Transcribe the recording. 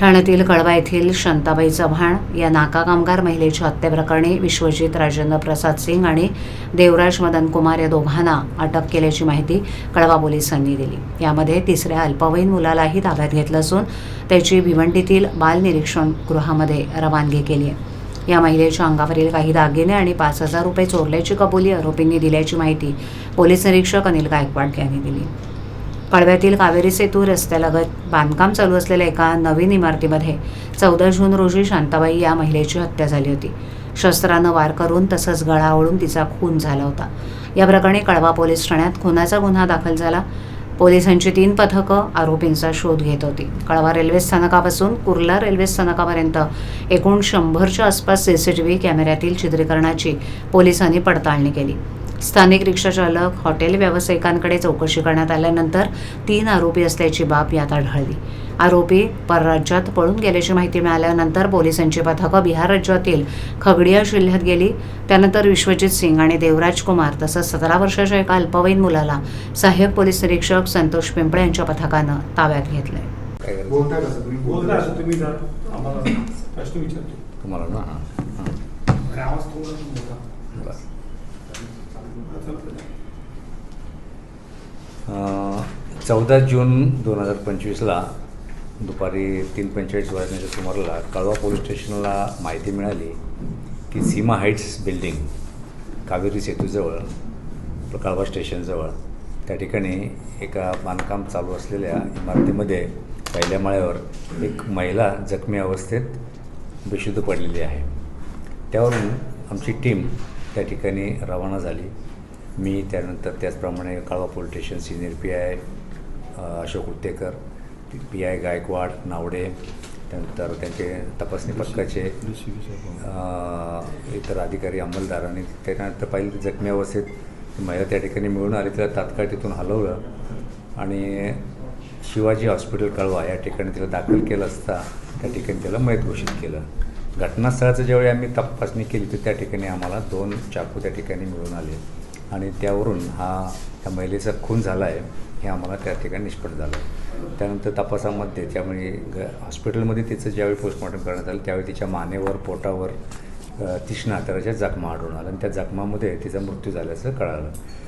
ठाण्यातील कळवा येथील शांताबाई चव्हाण या नाका कामगार महिलेच्या हत्येप्रकरणी विश्वजित राजेंद्र प्रसाद सिंग आणि देवराज मदन कुमार या दोघांना अटक केल्याची माहिती कळवा पोलिसांनी दिली. यामध्ये तिसऱ्या अल्पवयीन मुलालाही ताब्यात घेतलं असून त्याची भिवंडीतील बालनिरीक्षण गृहामध्ये रवानगी केली आहे. या महिलेच्या अंगावरील काही दागिने आणि पाच हजार रुपये चोरल्याची कबुली आरोपींनी दिल्याची माहिती पोलीस निरीक्षक अनिल गायकवाड यांनी दिली. कळव्यातील कावेरी सेतू रस्त्यालगत बांधकाम चालू असलेल्या एका नवीन इमारतीमध्ये चौदा जून रोजी शांताबाई या महिलेची हत्या झाली होती. शस्त्रानं वार करून तसंच गळावळून तिचा खून झाला होता. या प्रकरणी कळवा पोलीस ठाण्यात खुनाचा गुन्हा दाखल झाला. पोलिसांची तीन पथकं आरोपींचा शोध घेत होती. कळवा रेल्वे स्थानकापासून कुर्ला रेल्वे स्थानकापर्यंत एकूण शंभरच्या आसपास सी सी टी व्ही कॅमेऱ्यातील चित्रीकरणाची पोलिसांनी पडताळणी केली. स्थानिक रिक्षाचालक हॉटेल व्यावसायिकांकडे चौकशी करण्यात आल्यानंतर तीन आरोपी असल्याची बाब यात आढळली. आरोपी परराज्यात पळून गेल्याची माहिती मिळाल्यानंतर पोलिसांची पथकं बिहार राज्यातील खगडिया जिल्ह्यात गेली. त्यानंतर विश्वजित सिंग आणि देवराज कुमार तसंच सतरा वर्षाच्या एका अल्पवयीन मुलाला सहाय्यक पोलीस निरीक्षक संतोष पिंपळे यांच्या पथकानं ताब्यात घेतलंय. तुम्हाला ना? चौदा जून दोन हजार पंचवीसला दुपारी तीन पंचेचाळीस वाजण्याच्या सुमाराला कळवा पोलीस स्टेशनला माहिती मिळाली की सीमा हाईट्स बिल्डिंग कावेरी सेतूजवळ कळवा स्टेशनजवळ त्या ठिकाणी एका बांधकाम चालू असलेल्या इमारतीमध्ये पहिल्या माळ्यावर एक महिला जखमी अवस्थेत बेशुद्ध पडलेली आहे. त्यावरून आमची टीम त्या ठिकाणी रवाना झाली. मी त्यानंतर त्याचप्रमाणे Kalwa police station senior P I Ashok Uttekar P I Gaikwad Navde त्यानंतर त्यांचे तपासणी पथकाचे इतर अधिकारी अंमलदार आणि त्यानंतर पाहिलं जखमी अवस्थेत महिला त्या ठिकाणी मिळून आली. तिला तात्काळ तिथून हलवलं आणि शिवाजी हॉस्पिटल कळवा या ठिकाणी तिला दाखल केलं असता त्या ठिकाणी त्याला मयत घोषित केलं. घटनास्थळाचं ज्यावेळी आम्ही तपासणी केली तर त्या ठिकाणी आम्हाला दोन चाकू त्या ठिकाणी मिळून आले. आणि त्यावरून हा त्या महिलेचा खून झाला आहे हे आम्हाला त्या ठिकाणी निष्पन्न झालं. त्यानंतर तपासामध्ये त्यामुळे ग हॉस्पिटलमध्ये तिचं ज्यावेळी पोस्टमॉर्टम करण्यात आलं त्यावेळी तिच्या मानेवर पोटावर अ, तीक्ष्ण जखमा आढळून आल्या. आणि त्या जखमामध्ये तिचा मृत्यू झाल्याचं कळालं.